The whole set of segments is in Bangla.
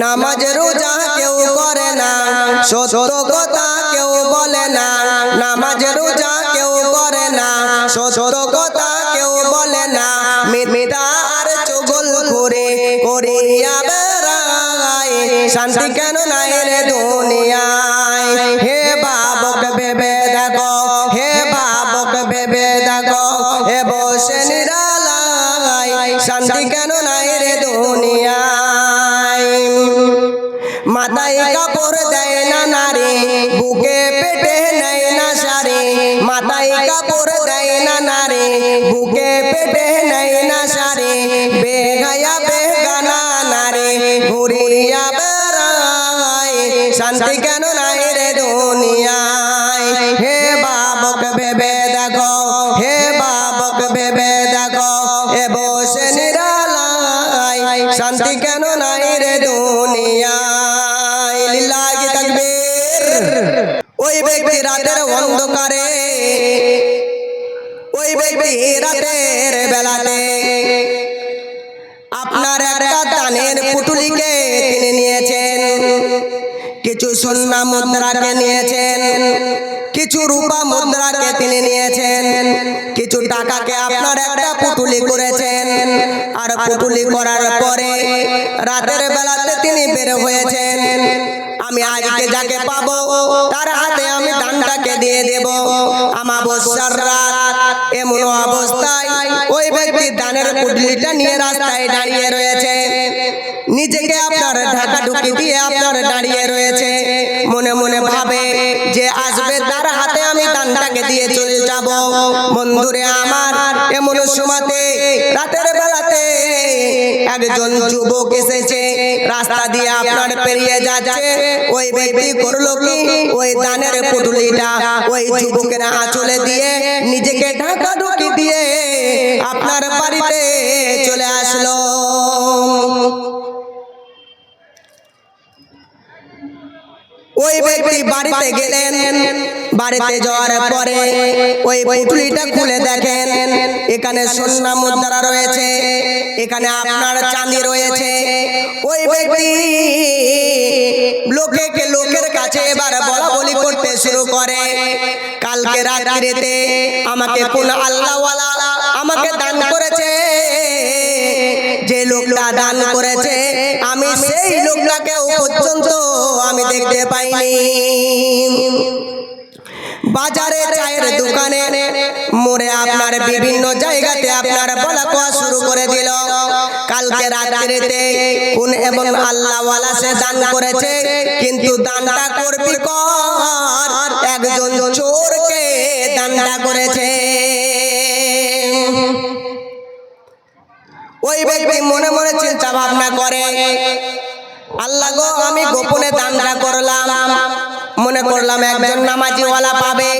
নামাজ রোজা কেউ করে না, সত্য কথা কেউ বলে না, নামাজ রোজা কেউ করে না, সত্য কথা কেউ বলে না, মিথ্যা আর চুগল করে করিয়া বেড়ায় শান্তি শান্তি কেন নাই রে দুনিয়ায়? হে বাবক, ভেবে দেখো, হে বাবক, ভেবে দেখো, এ বসে নিরালায়। শান্তি কেন নাই রে দুনিয়ায়? লিল্লাহি তাকবীর? ওই ব্যক্তি রাতের অন্ধকারে, ওই ব্যক্তি রাতের বেলাতে কিছু সোনা মুদ্রাকে নিয়েছেন, কিছু রূপা মুদ্রাকে তিনি নিয়েছেন, কিছু টাকাকে আপনার একটা পুটুলি করেছেন। আর পুটুলি করার পরে রাতের বেলাতে তিনি বের হয়েছেন। আমি আজকে যাকে পাবো, তার হাতে আমি দানটাকে দিয়ে দেব। আমাবস্যার রাত, এমন অবস্থায় ওই ব্যক্তি দানের পুটলিটা নিয়ে রাস্তায় দাঁড়িয়ে রয়েছে। নিজেকে আপনার ঢাকা ঢুকি দিয়ে আপনার দাঁড়িয়ে রয়েছে। মনে মনে ভাবে যে আসবে তার হাতে আমি দানটাকে দিয়ে চলে যাব। বন্ধুরে আমার, এমন সময়তে, রাতের বেলাতে একজন যুবক এসেছে। রাস্তা দিয়ে আপনার পেরিয়ে যাচ্ছে। ওই ব্যক্তি করল কি? ওই দানের পুটুলিটা ওই যুবকের আঁচলে দিয়ে ওই বাড়িতে গেলেন। বাড়িতে যাওয়ার পরে ওই পুটুলিটা খুলে দেখেন। এখানে সোনা মুদ্রা রয়েছে। এখানে আপনার চাঁদি রয়েছে। ওই ব্যক্তি লোকে লোকের কাছে এবার বলা বলি করতে শুরু করে। কালকে রাত্রিতে আমাকে কোন আল্লাহওয়ালা আমাকে দান করেছে। যে লোকটা দান করেছে বাজারে চায়ের দোকানে মোড়ে আপনার বিভিন্ন জায়গাতে আপনার বলা কোয়া শুরু করে দিল। কালকে রাত্রিতে কোন এবং আল্লাহওয়ালা সে দান করেছে। কিন্তু দানটা করবি কর। একজন চোরকে দানটা করেছে। ওই ব্যক্তি মনে মনে চিন্তা ভাবনা করে আল্লাহ গো, আমি গোপনে দানটা করলাম। মনে করলাম একজন নামাজিওয়ালা পাবে।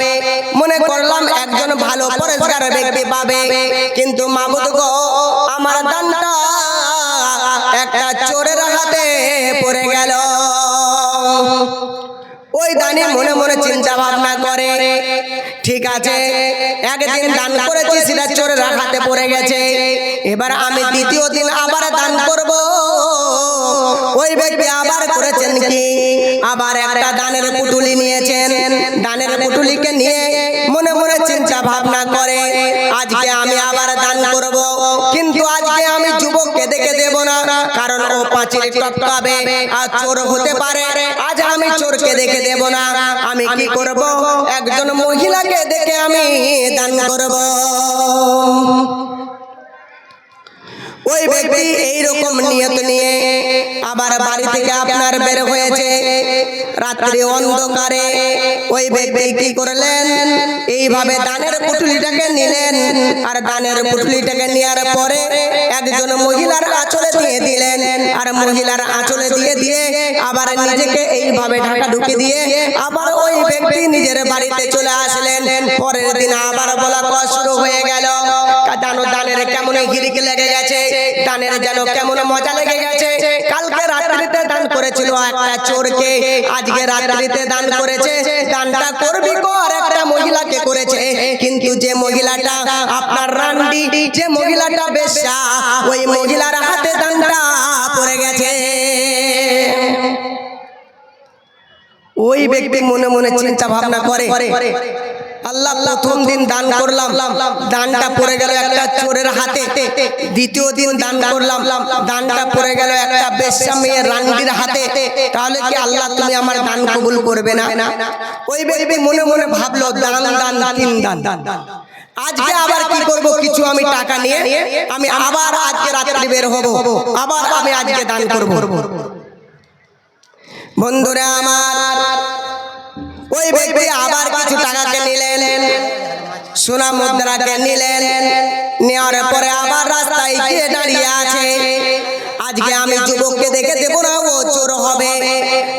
মনে করলাম একজন ভালো পরিষ্কার ব্যক্তি পাবে। কিন্তু মাবুদ গো, আমার দানটা একটা চোরের হাতে পড়ে গেল। ওই দানি মনে মনে চিন্তা ভাবনা করে, ঠিক আছে, একদিন দান করেছি, সেটা চোরের হাতে পড়ে গেছে। এবার আমি দ্বিতীয় দিন আবার দান করব। ওই ব্যক্তি আবার করেছেন কি? আবার একটা দানের পুটুলি নিয়েছেন। দানের পুটুলিকে নিয়ে মনে মনে চিন্তা ভাবনা করে, আজকে আমি আবার দান করব। কিন্তু আজকে আমি যুবককে দেখে দেব না, কারণ ও পাঁচিল টপকাবে আর চোর হতে পারে। আজ আমি চোরকে দেখে দেব না। আমি কি করব? একজন মহিলাকে দেখে আমি দান করব। ওই ব্যক্তি এইরকম নিয়ত নিয়ে আবার বাড়ি থেকে আপনার বের হয়েছে। রাত্রি অন্ধকারে ওই ব্যক্তি কি করলেন? এইভাবে দানের পুটুলিটাকে নিলেন আর দানের পুটুলিটাকে নেওয়ার পরে একজন মহিলার আঁচলে দিয়ে দিলেন আর মহিলার আঁচলে দিয়ে দিয়ে আবার নিজেকে এইভাবে ঢাকা ঢুকে দিয়ে আবার ওই ব্যক্তি নিজের বাড়িতে চলে আসলেন। পরের দিন আবার বলা শুরু হয়ে গেল। দানো দানের কেমন হিরিক লেগে গেছে? দানের যেন কেমন মজা লেগে গেছে? কালকে রাত্রিতে দান করেছিল একটা চোরকে। আজকে রাত্রিতে দান করেছে। দানটা করবি কর একটা মহিলাকে করেছে। কিন্তু যে মহিলাটা আপনার রান্ডি যে মহিলাটা বেশ্যা ওই মহিলার হাতে দানটা পড়ে গেছে। ওই ব্যক্তি মনে মনে চিন্তা ভাবনা করে। আল্লাহ প্রথম দিন দান করলাম। দানটা পড়ে গেল একটা চোরের হাতে। দ্বিতীয় দিন দান করলাম। দানটা পড়ে গেল একটা বেশ্যা মেয়ের রান্ডির হাতে। তাহলে কি আল্লাহ তুমি আমার দান কবুল করবে না? ওই ব্যক্তি মনে মনে ভাবলো, দান দান, তিন দান দান। আজকে আবার কি করব? কিছু আমি টাকা নিয়ে আমি আবার আজকে রাত্রি বের হব। আবার আমি আজকে দান করব। বন্ধুরা আমার ওই ব্যক্তি আবার কিছু টাকাকে নিলেন সোনা মুদ্রাকে নিলেন নেওয়ার পরে আবার রাস্তায় গিয়ে দাঁড়িয়ে আছে। আজকে আমি যুবককে দেখে দেব না ও চোর হবে।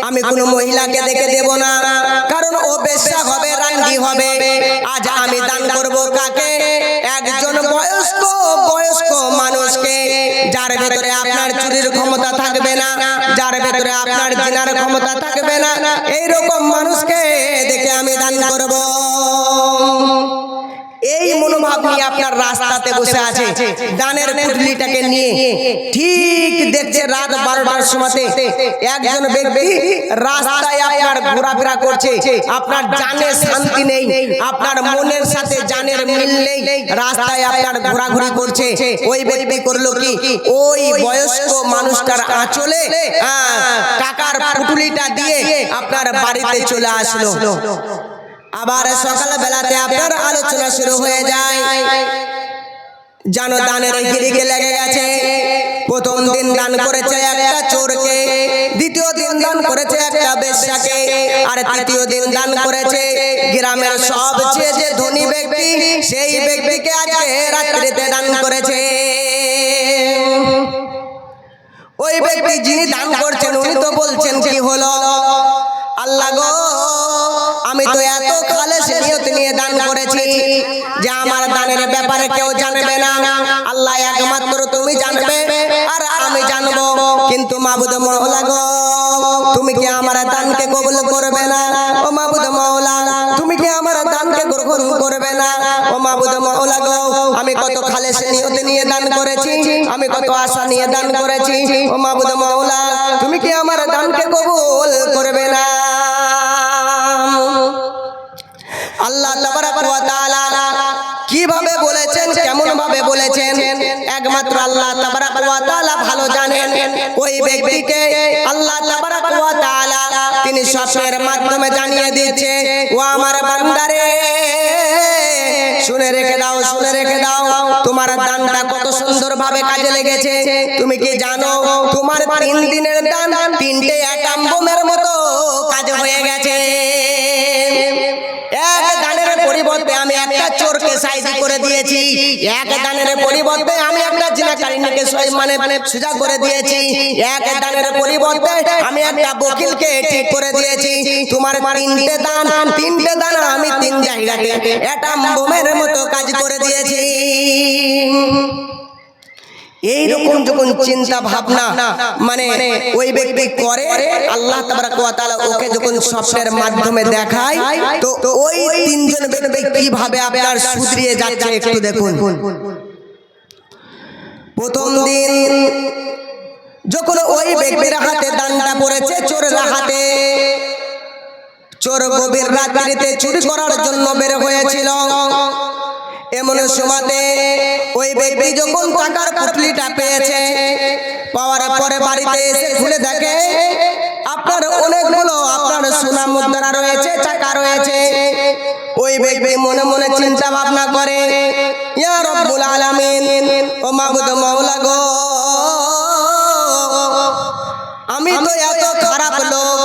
আমি কোনো মহিলাকে দেখে দেব না। ভেতরে আপনার জেনার ক্ষমতা থাকবে না। এইরকম মানুষকে দেখে আমি দান করব। মনোভাব নিয়ে আপনার রাস্তাতে বসে আছে। দানের পুটলিটাকে নিয়ে। ঠিক দেখছে রাত বারোটার সময়তে একজন ব্যক্তি রাস্তায় আপনার ঘোরাফেরা করছে। আপনার জানে শান্তি নেই। আপনার মনের সাথে জানের মিল নেই। রাস্তায় আপনার ঘোরাঘুরি করছে। ওই ব্যক্তি করল কি? ওই বয়স্ক মানুষটার আঁচলে আহ, টাকার পুটুলিটা দিয়ে আপনার বাড়িতে চলে আসলো। আবার সকাল বেলাতে আপনার আলোচনা শুরু হয়ে যায়। জানো দানের গিরিকে লেগে গেছে। প্রথম দিন দান করেছে একটা চোরকে, দ্বিতীয় দিন দান করেছে একটা বেশ্যাকে, আর তৃতীয় দিন দান করেছে গ্রামের সবচেয়ে যে ধনী ব্যক্তি, সেই ব্যক্তিকে আজকে রাত্রিতে দান করেছে। ওই ব্যক্তি যিনি দান করছেন, উনি তো বলছেন, কি হলো? আল্লাহ গো আমি তো এত খালেস নিয়ত নিয়ে দান করেছি যে আমার দানের ব্যাপারে কেউ জানবে না। আল্লাহ একমাত্র তুমি জানবে আর আমি জানব। কিন্তু মাবুদ মৌলা গো তুমি কি আমার দানকে কবুল করবে না? ও মাবুদ মৌলা তুমি কি আমার দানকে গ্রহণ করবে না? ও মাবুদ মৌলা গো আমি কত খালেস নিয়ত নিয়ে দান করেছি আমি কত আশা নিয়ে দান করেছি। ও মাবুদ মৌলা তুমি কি আমার দানকে কবুল করবে না? একমাত্র আল্লাহ তাবারাক ভালো জানেন। ওই ব্যক্তিকে আল্লাহ তাবারাক তিনি স্বপ্নের মাধ্যমে জানিয়ে দিচ্ছে ও আমার বান্দারে, শুনে রেখে দাও, শুনে রেখে দাও, তোমার দানটা কত সুন্দর ভাবে কাজে লেগেছে। তুমি কি জানো, তোমার তিন দিনের দান তিনটে অ্যাটাম বোমের মতো কাজ হয়ে গেছে? চোরকে সাইজি করে দিয়েছি। এক দানের পরিবর্তে আমি একটা জিনাকারিনীকে মানে মানে সোজা করে দিয়েছি। এক দানের পরিবর্তে আমি একটা বকিলকে ঠিক করে দিয়েছি। তোমার তিনটে দান তিনটে দান আমি তিন জায়গাতে একটা বোমের মতো কাজ করে দিয়েছি। এই রকম যখন চিন্তা ভাবনা মানে ওই ব্যক্তি করে আল্লাহ তাআলা ওকে যখন স্বপ্নের মাধ্যমে দেখায় তো ওই তিনজন ব্যক্তি কীভাবে আপনার সুধরিয়ে যাচ্ছে একটু দেখুন। প্রথম দিন যখন ওই ব্যক্তির হাতে দানটা পড়েছে চোরের হাতে চোর গভীর রাত্রিতে চুরি করার জন্য বের হয়েছিল। এমন সময়তে ওই ব্যক্তি যখন টাকার পুটলিটা পেয়েছে, পাওয়ার পরে বাড়িতে এসে খুলে দেখে, আপনার অনেকগুলো আপনার সোনা মুদ্রা রয়েছে টাকা রয়েছে। ওই ব্যক্তি মনে মনে চিন্তা ভাবনা করে, ইয়া রব্বুল আলামিন, ও মাবুদ মাওলা গো, আমি তো এত খারাপ লোক,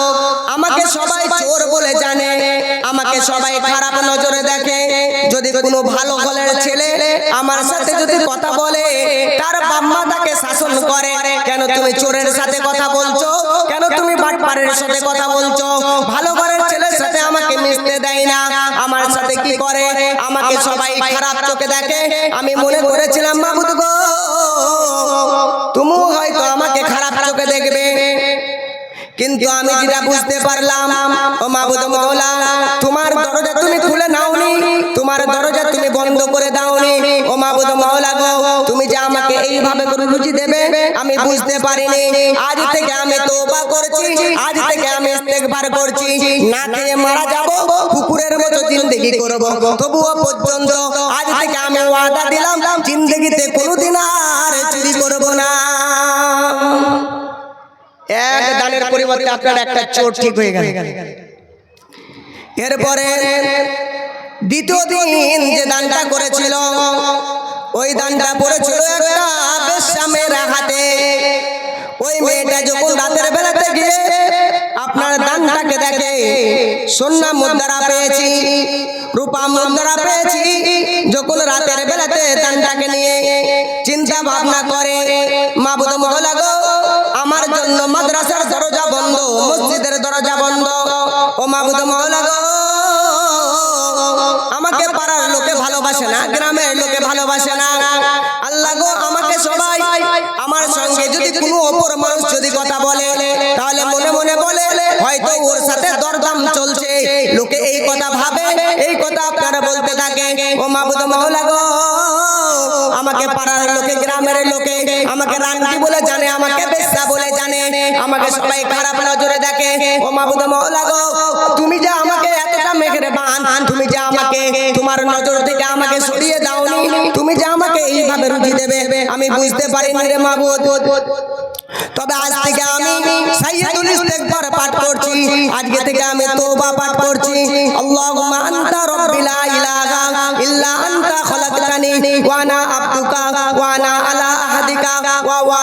আমাকে সবাই চোর বলে জানে, আমাকে সবাই খারাপ নজরে দেখে যদি কোনো ভালো ঘরের ছেলে আমার সাথে যদি কথা বলে তার বাম্মা তাকে শাসন করে। কেন তুমি চোরের সাথে কথা বলছো? কেন তুমি বাটপারের সাথে কথা বলছো? ভালো ঘরের ছেলের সাথে আমাকে মিশতে দেয় না। আমার সাথে কি করে? আমাকে সবাই খারাপ চোখে দেখে। আমি মনে করেছিলাম মাবুদ গো তুমিও হয়তো আমাকে খারাপ চোখে দেখবে। কিন্তু আমি যেটা তোমার দরজা তুমি বন্ধ করে দাওনি। ও মাবুদ মৌলা গো, তুমি যে আমাকে এই এইভাবে করে রুচি দেবে, আমি বুঝতে পারিনি। আজ থেকে আমি তোবা করছি, আজ থেকে আমি ইস্তেগফার করছি। না খেয়ে মারা যাব, কুকুরের মতো জিন্দগি করব। তবুও পর্যন্ত আজ থেকে আমি ওয়াদা দিলাম, জিন্দগিতে কোনোদিন আর চুরি করব না। এক দানের পরিবর্তে আপনার একটা চোট ঠিক হয়ে গেল। এরপরে দ্বিতীয় দিন যে দানটা করেছিল, ওই দানটা পড়েছিল একটা বেশ্যামের হাতে। ওই মেয়েটা যখন রাতের বেলাতে গিয়ে আপনার দানটাকে দেখে, সোনা মুদ্রা পেয়েছি, রূপা মুদ্রা পেয়েছি, যখন রাতের বেলাতে দানটাকে নিয়ে চিন্তা ভাবনা করে, মাবুদ মহলা গো, আমার জন্য মাদ্রাসার দরজা বন্ধ, মসজিদের দরজা বন্ধ। ও মাবুদ মহলা গো আমাকে পাড়ার লোকে ভালোবাসে না, গ্রামের লোকে ভালোবাসে না। আল্লাহ গো, আমাকে সবাই আমার সঙ্গে যদি কোনো অপর মানুষ যদি কথা বলে, তাহলে মনে মনে বলে, হয়তো ওর সাথে দরদাম চলছে। লোকে এই কথা ভাবে, এই কথা আপনারা বলতে থাকে। ও মহলা গো, আমাকে পাড়ার লোকে, গ্রামের লোকে, আমাকে বলে জানে, আমাকে বেশ্যা বলে জানে আমাকে সবাই খারাপ নজরে দেখে। ও মাবুদ মহলা গো তুমি যে আমাকে এতটা মেঘরে বান তুমি যে আমাকে তোমার নজর থেকে আমাকে সরিয়ে দাওনি। তুমি যে আমাকে এইভাবে রুটি দেবে আমি বুঝতে পারিনি রে মাবুদ। তবে আজ থেকে আমি সাইয়্যিদুল ইস্তিগফার পাঠ করছি। আজকে থেকে আমি তওবা পাঠ করছি। আল্লাহুম্মা আনতা রাব্বি ইলাহা ইল্লা আনতা খলাকতানি ওয়া আনা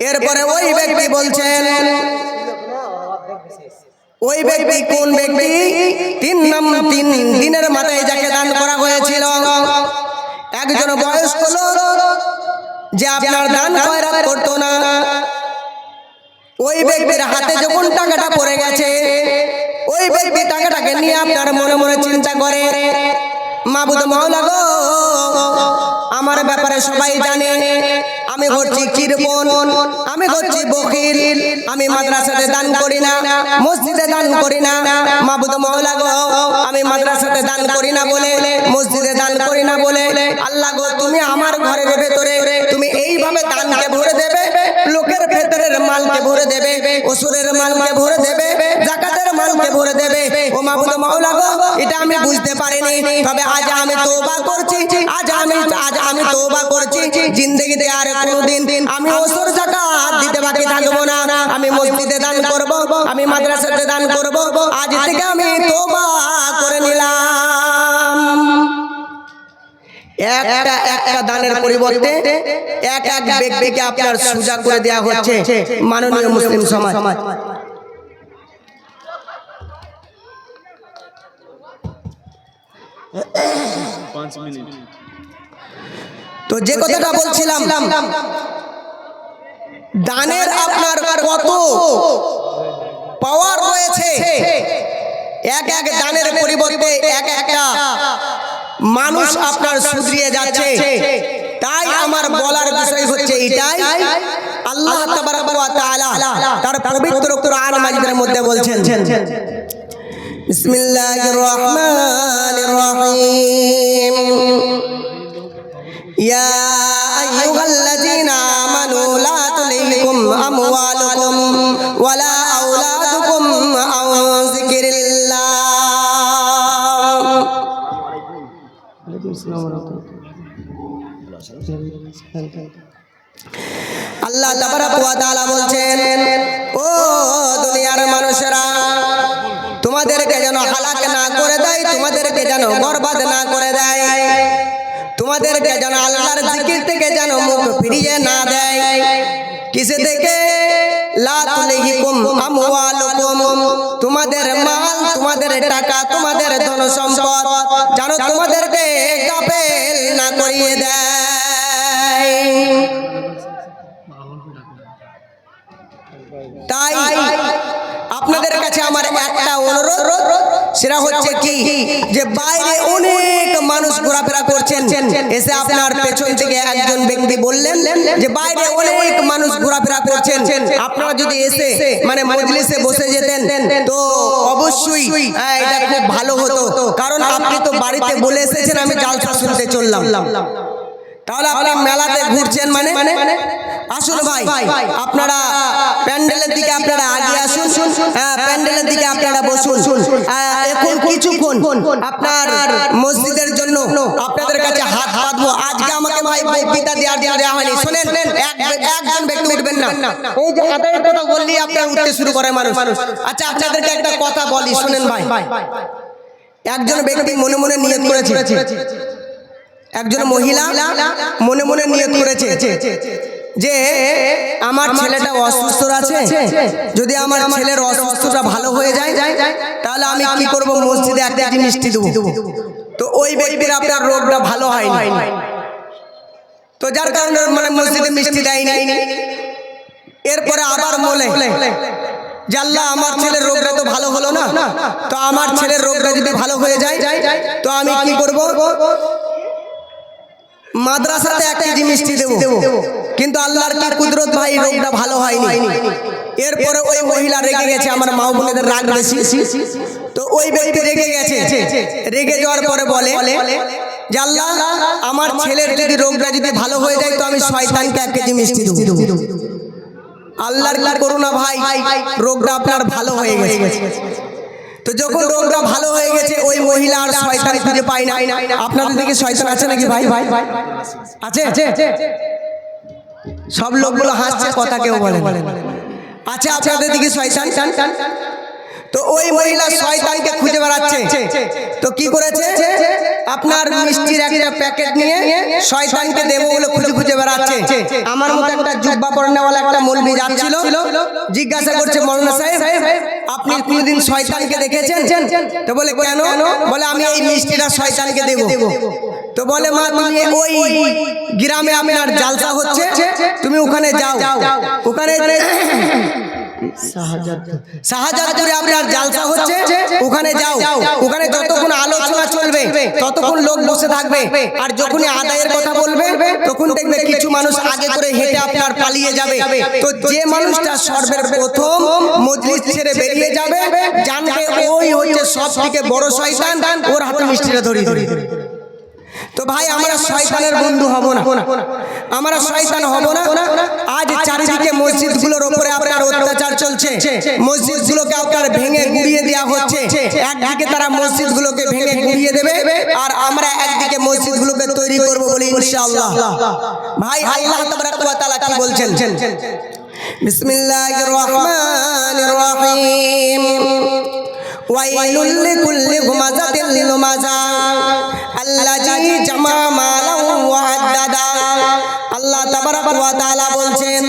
এরপরে ওই ব্যক্তি বলছেন ওই ব্যক্তি কোন ব্যক্তি? তিন নাম তিন দিনের মাথায় যাকে দান করা হয়েছিল। একজন বয়স্ক লোক যে আপনার দান খয়রাত করতো না। ওই ব্যক্তির হাতে যখন টাকাটা পড়ে গেছে ওই ব্যক্তি টাকাটাকে নিয়ে আপনার মনে মনে চিন্তা করে মাবুদ মাওলা গো আমার ব্যাপারে সবাই জানে। আমি হচ্ছি কিরপন আমি হচ্ছি বকির আমি মাদ্রাসাতে দান করি না মসজিদে দান করি না মাবুদ মাওলা গো আমি মাদ্রাসাতে দান করি না বলে মসজিদে দান করি না বলে আল্লাহ গো তুমি আমার ঘরের ভেতরে তুমি এইভাবে দানকে ভরে দেবে লোকের ভেতরের মালকে ভরে দেবে অসুরের মালকে ভরে দেবে জাকাতের মালকে ভরে দেবে ও মাবুদ গো এটা আমি বুঝতে পারিনি। তবে আজ আমি তওবা করছি। আজ আমি আজ আমি তওবা করছি। জিন্দেগিতে আর কোনোদিন আমি অসুর জাকাত দিতে বাকি থাকব না। আমি মসজিদে দান করব, আমি মাদ্রাসাতে দান করব। আজ থেকে আমি তওবা করে নিলাম। একটা একটা দানের পরিবর্তে এক এক ব্যক্তিকে আপনার সুজা করে দেওয়া হচ্ছে মাননীয় মুসলিম সমাজ। পাঁচ মিনিট। তো যে কথাটা বলছিলাম দানের আপনার কত পাওয়ার রয়েছে? এক এক দানের পরিবর্তে এক একটা মানুষ আপনার সুধরিয়ে যাচ্ছে। তাই আমার বলার বিষয় হচ্ছে এটাই। আল্লাহ তাবারাক ওয়া তাআলা তার পবিত্র কোরআন মাজিদের মধ্যে বলছেন। বিসমিল্লাহির রহমানির আল্লাহ বলছেন, ও দুনিয়ার মানুষেরা, তোমাদেরকে যেন হালাক না করে দেয়, তোমাদেরকে যেন বরবাদ না করে দেয়, তোমাদেরকে যেন আল্লাহর জিকির থেকে যেন মুখ ফিরিয়ে না দেয়। কিসে থেকে তোমাদের মাল, তোমাদের টাকা, তোমাদের ধন সম্পদ করিয়ে দেয় তাই আপনাদের কাছে আমার একটা অনুরোধ। সেটা হচ্ছে কি? যে বাইরে অনেক মানুষ ঘোরাফেরা করছেন। এসে আপনার পেছন থেকে একজন ব্যক্তি বললেন যে বাইরে অনেক মানুষ ঘোরাফেরা করছেন। আপনারা যদি এসে মানে মজলিসে বসে যেতেন তো অবশ্যই হ্যাঁ, এটা খুব ভালো হতো। কারণ আপনি তো বাড়িতে বলে এসেছেন আমি জালসা শুনতে চললাম। তাহলে আপনি মেলাতে ঘুরছেন মানে? মানে? আসুন ভাই আপনারা প্যান্ডেলের দিকে আপনারা আগে আসুন হ্যাঁ প্যান্ডেলের দিকে আপনারা বসুন আহ, এখন কিছুক্ষণ আপনার মসজিদের জন্য আপনাদের কাছে হাত পাতবো। আজকে আমাকে ভাই বক্তৃতা দেওয়ার জন্য দেওয়া হয়নি। শোনেন এক- একজন ব্যক্তি উঠবেন না। এই যে আদায়ের কথা বললি আপনার উঠতে শুরু করে মানুষ। আচ্ছা আপনাদেরকে একটা কথা বলি শোনেন ভাই। একজন ব্যক্তি মনে মনে নিয়ত করেছে। একজন মহিলা মনে মনে নিয়ত করেছে। যে আমার ছেলেটা অসুস্থ আছে যদি আমার ছেলের অসুস্থতা ভালো হয়ে যায় তাহলে আমি কি করব মসজিদে একটা মিষ্টি দেবো। তো ওই ব্যক্তির আপনার রোগটা ভালো হয়নি। তো যার কারণে মানে মসজিদে মিষ্টি দেয়নি। এরপরে আবার বলে জাল্লা আমার ছেলের রোগটা তো ভালো হলো না। তো আমার ছেলের রোগটা যদি ভালো হয়ে যায় তো আমি কি করব? মাদ্রাসাতে এক কেজি মিষ্টি দেবো। কিন্তু আল্লাহর কি কুদরত ভাই রোগটা ভালো হয়নি। এরপরে ওই মহিলা রেগে গেছে আমার মা বোনেদের রাগ বেশি। তো ওই ব্যক্তি রেগে গেছে। রেগে যাওয়ার পরে বলে যে আল্লাহ আমার ছেলের যদি রোগটা যদি ভালো হয়ে যায় তো আমি শয়তানকে এক কেজি মিষ্টি দেবো। আল্লাহর কি করুণা ভাই? রোগটা আপনার ভালো হয়ে গেছে। তো যখন রোগটা ভালো হয়ে গেছে ওই মহিলা আর শয়তান খুঁজে পায় না। আপনাদের দিকে শয়তান আছে নাকি ভাই? ভাই? আছে? সব লোকগুলো হাসছে কথা কেউ বলে আচ্ছা আছে আপনাদের দিকে শয়তান? তো ওই মহিলা শয়তানকে খুঁজে বেড়াচ্ছে। তো কি করেছে? আপনার মিষ্টির একটা প্যাকেট নিয়ে শয়তানকে দেবো বলে খুঁজে খুঁজে বেড়াচ্ছে। আমার মতো একটা জুব্বা পরনেওয়ালা একটা মৌলবি যাচ্ছিল। জিজ্ঞাসা করছে মৌলানা সাহেব আপনি কোনোদিন শয়তানকে দেখেছেন? তো বলে কেন? বলে আমি এই মিষ্টিটা শয়তানকে দেবো। তো বলে মা তুমি ওই গ্রামে আপনার জালসা হচ্ছে। তুমি ওখানে যাও। ওখানে শাহজাদপুরে আপনার জালসা হচ্ছে? ওখানে যাও। ওখানে যতক্ষণ আলোচনা চলবে ততক্ষণ লোক বসে থাকবে। আর যখনই আদায়ের কথা বলবে তখন দেখবে কিছু মানুষ আগে করে হেঁটে আপনার পালিয়ে যাবে। তো যে মানুষটা সর্বের প্রথম মজলিস ছেড়ে বেরিয়ে যাবে জানবে ওই হচ্ছে সব থেকে বড় শয়তান ওর হাতে মিষ্টিটা ধরি ধরি তো ভাই আমরা শয়তানের বন্ধু হব না। আমরা শয়তান হব না। আজ চারিদিকে মসজিদগুলোর উপরে আপনার অত্যাচার চলছে। মসজিদগুলোকে আপনার ভেঙে গুড়িয়ে দেওয়া হচ্ছে। একদিকে তারা মসজিদগুলোকে ভেঙে গুড়িয়ে দেবে আর আমরা একদিকে মসজিদগুলোকে তৈরি করব বলি ইনশাআল্লাহ। ভাই আল্লাহ তাবারাক ওয়া তাআলা কি বলছেন? বিসমিল্লাহির রহমানির রহিম। ওয়াইলুল লিকুল্লি হুমাযাতিল লুমাযা আল্লাযী জামা আদ্দাদা আল্লাহ তাবারাক ওয়া তাআলা বলছেন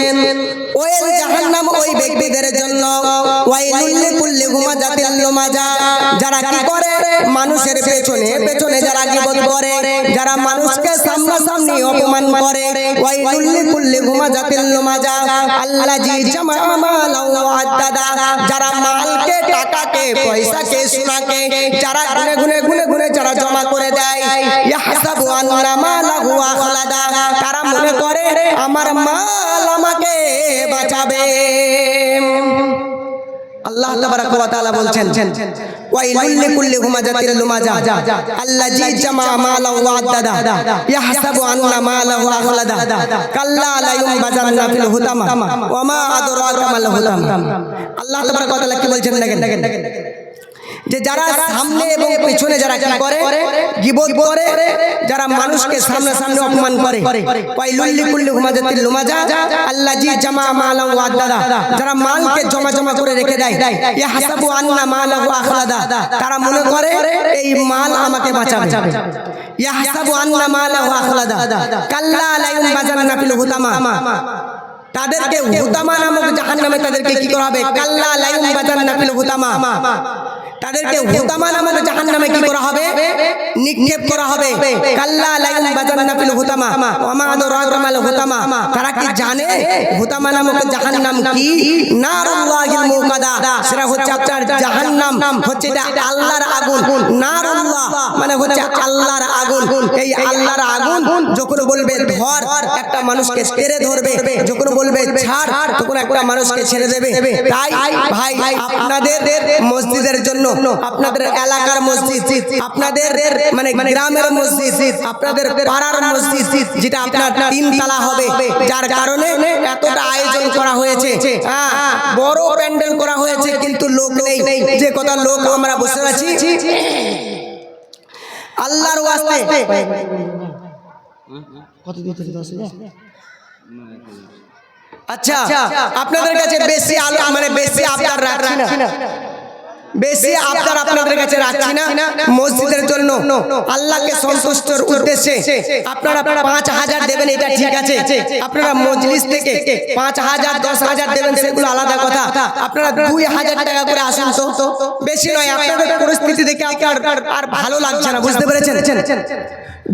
জাহান্নাম ওই ব্যক্তিদের জন্য ওয়াইলুল লিকুল্লি হুমাযাতিল লুমাযা যারা কি করে? মানুষের পেছনে পেছনে যারা গীবত করে, যারা মানুষকে সামনাসামনি অপমান করে ওয়াইলুল লিকুল্লি হুমাযাতিল লুমাযা আল্লাযী জামা মালাহু ওয়া আদ্দাদা যারা মালকে, টাকাকে, পয়সাকে, সোনাকে, যারা গুনে গুনে গুনে গুনে যারা জমা করে দেয়, ইয়াহসাবু আন্না মালাহু আখলাদা তারা মনে করে, আমার মাল আমাকে বাঁচাবে। আল্লাহ তাবারাক ওয়া তাআলা বলছেন, ওয়াইলুল লিকুল্লি হুমাজাতিল লুমাজা, আল্লাযী জামা মালা ওয়া আদাদা, ইয়াহসাবু আন্না মালাহু আখলাদা, কাল্লা লা ইউনবাযান্না ফিল হুতামা, ওয়া মা আদরাকা মাল হুতামা। আল্লাহ তাবারাক ওয়া তাআলা কি বলছেন দেখেন। যে যারা সামনে এবং পেছনে যারা কি করে গিবত করে যারা মানুষকে সামনে সামনে অপমান করে। ওয়াইলুল লিকুল্লি হুমাযাতিল লুমাজা আল্লাযী জামা মালা ওয়া আদ্দাদা যারা মালকে জমা জমা করে রেখে দেয় ইয়াহসাবু আন্না মালাহু আখলাদা। তারা মনে করে এই মাল আমাকে বাঁচাবে। ইয়াহসাবু আন্না মালাহু আখলাদা। কাল্লা লা ইউনবাযান্না ফিল হুতামা। তাদেরকে হুতামা নামক জাহান্নামে তাদেরকে কি করা হবে? কাল্লা লা ইউনবাযান্না ফিল হুতামা তাদেরকে হুতামা জাহান নামে কি করা হবে? নিক্ষেপ করা হবে। কাল্লা লাইম বাজান্না ফিল হুতামা। ওমা আদরাকা মাল হুতামা। তারা কি জানে? হুতামা নামক জাহান্নাম কি? মুকাদা সেটা হচ্ছে আপনার জাহান্নাম। হচ্ছে এটা আল্লাহর আগুন। মানে হচ্ছে আল্লাহর আগুন। এই আল্লাহর আগুন যখন বলবে ধর, একটা মানুষকে ছেড়ে ধরবে। যখন বলবে ছাড়, তখন একটা মানুষকে ছেড়ে দেবে। তাই ভাই, আপনাদের মসজিদের জন্য, আপনাদের এলাকার মসজিদ, আপনাদের মানে গ্রামের মসজিদ আপনাদের পাড়ার মসজিদ যেটা আপনার তিন তালা হবে যার কারণে এতটা আয়োজন করা হয়েছে। হ্যাঁ, বড় প্যান্ডেল করা হয়েছে কিন্তু লোক নেই। যে কথা লোক আমরা বসে আছি আল্লাহর ওয়াস্তে। আচ্ছা আপনাদের কাছে বেশি আলো মানে বেশি আবদার রাখছি না। বেশি আপনার আপনাদের কাছে রাখছি না মসজিদের জন্য। আল্লাহকে সন্তুষ্টর উদ্দেশ্যে আপনারা পাঁচ হাজার দেবেন এটা ঠিক আছে। আপনারা মজলিস থেকে পাঁচ হাজার দশ হাজার দেবেন সেগুলো আলাদা কথা। আপনারা দুই হাজার টাকা করে আসুন তো। বেশি নয় আপনাদের পরিস্থিতি দেখে আপনার আর ভালো লাগছে না বুঝতে পেরেছেন।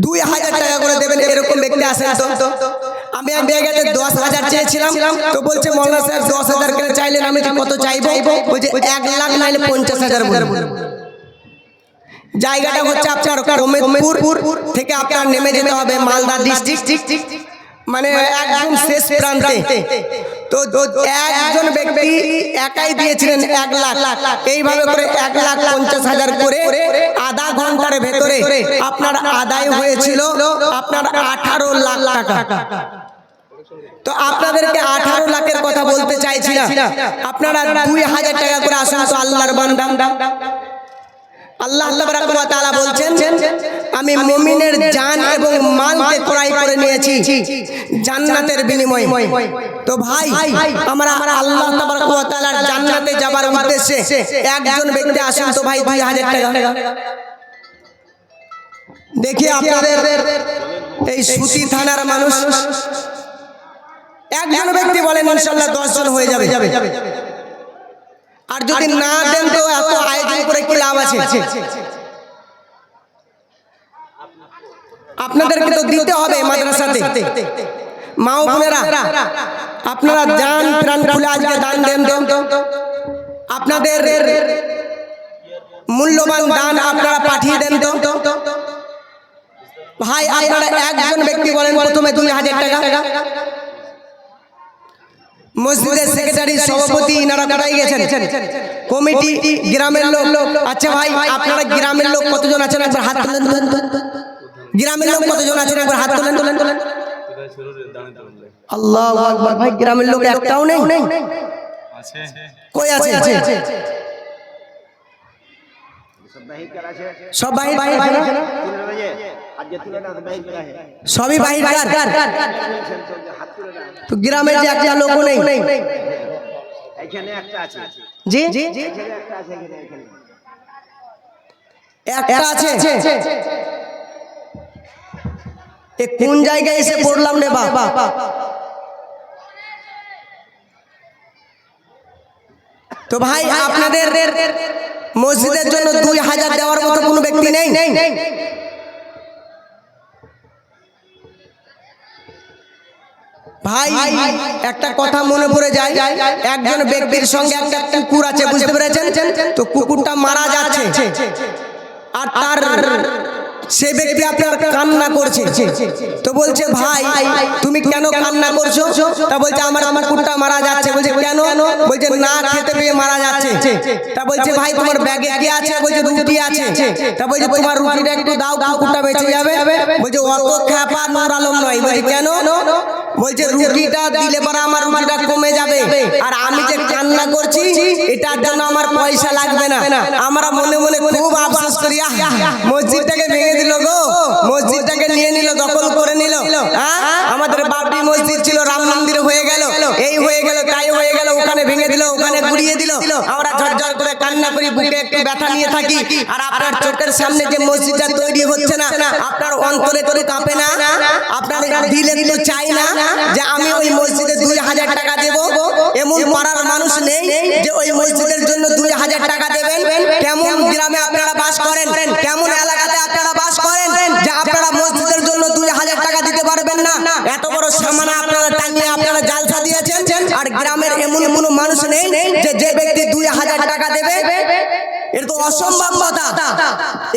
দুই হাজার টাকা করে দেবেন, এরকম ব্যক্তি আসেন তো? আমি এক দশ হাজার চেয়েছিলাম, তো বলছে, মৌলানা স্যার দশ হাজার করে চাইলেন, আমি কত চাইব? বলছে, এক লাখ নাইলে পঞ্চাশ হাজার জায়গাটা হচ্ছে আপনার থেকে আপনার নেমে যেতে হবে, মালদা ডিস্ট্রিক্ট মানে একদম শেষ প্রান্তে। তো একজন ব্যক্তি একাই দিয়েছিলেন এক লাখ। এইভাবে করে এক লাখ পঞ্চাশ হাজার করে আধা ঘণ্টার ভেতরে আপনার আদায় হয়েছিল আপনার আঠারো লাখ টাকা। তো আপনাদেরকে আঠারো লাখের কথা বলতে চাইছি না আপনারা দুই হাজার টাকা করে আসুন তো আল্লাহর বান্দাম। আল্লাহ তাআলা বলছেন আমি মুমিনের জান এবং মালকে ক্রয় করে নিয়েছি। জান্নাতের বিনিময়ে। তো ভাই আমরা আল্লাহ তাআলার জান্নাতে যাবার উদ্দেশ্যে একজন ব্যক্তি আসুন তো ভাই 2000 টাকা। দেখি আপনাদের এই সুতি থানার মানুষ। একজন ব্যক্তি বলেন ইনশাআল্লাহ 10 জন হয়ে যাবে। আর যদি না দেন তো এত আয়োজন করে কি লাভ আছে? আপনাদেরকে তো দিতে হবে মাদ্রাসাতে। মা ও বোনেরা, আপনারা যান, প্রাণ খুলে আজকে দান দেন তো। আপনাদের মূল্যবান দান আপনারা পাঠিয়ে দেন তো। ভাই, আপনারা একজন ব্যক্তি বলেন, প্রথমে দুই হাজার টাকা। মসজিদের সেক্রেটারি সভাপতি ইনারা কোথায় গেছেন? কমিটি গ্রামের লোক লোক আচ্ছা ভাই আপনারা গ্রামের লোক কতজন আছেন? একবার হাত তুলেন। গ্রামের লোক কতজন আছেন? একবার হাত তুলেন তুলেন। তুলেন আল্লাহ আকবার ভাই গ্রামের লোক একটাও নেই? আছে। কই আছে? আছে? সব বাহির বাহির আছে না? সবই বাহির তো গ্রামের যে একটা লোক নেই। এখানে একটা আছে। জি? এখানে একটা আছে এখানে এখানে। একটা আছে। এ কোন জায়গায় এসে পড়লাম রে বাবা তো ভাই আপনাদের মসজিদের জন্য দুই হাজার দেওয়ার মতো কোনো ব্যক্তি নেই? ভাই একটা কথা মনে পড়ে যায় একজন ব্যক্তির সঙ্গে একটা কুকুর আছে বুঝতে পেরেছেন? তো কুকুরটা মারা যাচ্ছে। আর তার সে ব্যক্তি আপনার কান্না করছে। তো বলছে ভাই তুমি কেন কান্না করছ? তা বলছে আমার আমার কুকুরটা মারা যাচ্ছে। বলছে কেন? বলছে না খেতে যাচ্ছে তা বলছে ভাই তোমার ব্যাগে কি আছে? বলছে রুটি আছে? তা বলছে তোমার রুটিটা একটু দাও কুকুরটা বেঁচে যাবে। বলছে অত খ্যাপা নোর আলম নয়। বলছে কেন? বলছে রুটিটা দিলে পরে আমার রুটিটা কমে যাবে। আর আমি যে কান্না করছি এটার জন্য আমার পয়সা লাগবে না। আমরা মনে মনে খুব আফসোস করি মসজিদটাকে ভেঙে দিল গো। মসজিদটাকে নিয়ে নিল দখল করে নিল। হ্যাঁ? আমাদের বাবরি মসজিদ ছিল রাম মন্দির হয়ে গেল। এই হয়ে গেল তাই হয়ে গেল দিল ওখানে ঘুরিয়ে দিল। আমরা ঝরঝর করে কান্না করি বুকে একটু ব্যথা নিয়ে থাকি। আর আপনার চোখের সামনে যে মসজিদটা তৈরি হচ্ছে না আপনার অন্তরে করে কাঁপে না আপনার দিলে তো চাই না যে আমি ওই মসজিদে দুই হাজার টাকা দেব। এমন পাড়ার মানুষ নেই যে ওই মসজিদের জন্য দুই হাজার টাকা দেবেন অসম্ভব কথা।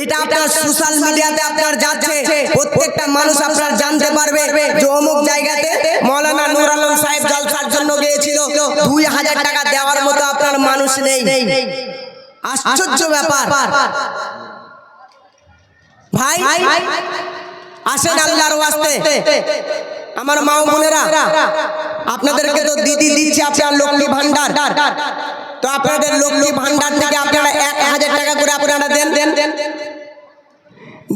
এটা আপনার সোশ্যাল মিডিয়াতে আপনার যাচ্ছে। প্রত্যেকটা মানুষ আপনার জানতে পারবে যে অমুক জায়গাতে মৌলানা নুর আলম সাহেব জলসার জন্য গিয়েছিল। দুই হাজার টাকা দেওয়ার মতো আপনার মানুষ নেই। আশ্চর্য ব্যাপার। ভাই, আসেন আল্লাহর ওয়াস্তে। আমার মা বোনেরা, আপনাদেরকে তো দিদি দিচ্ছে আপনার লক্ষ্মী ভান্ডার তো আপনাদের লক্ষ্মী ভান্ডার থেকে আপনারা এক হাজার টাকা করে আপনারা দেন দেন। দেন।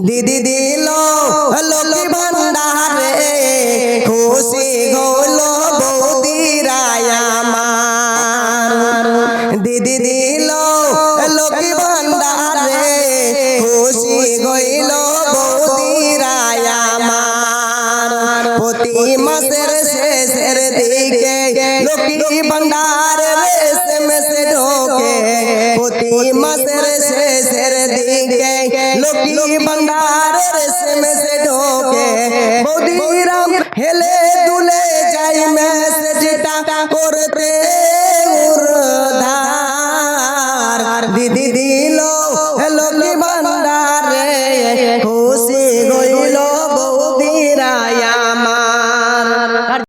দিদি দিল।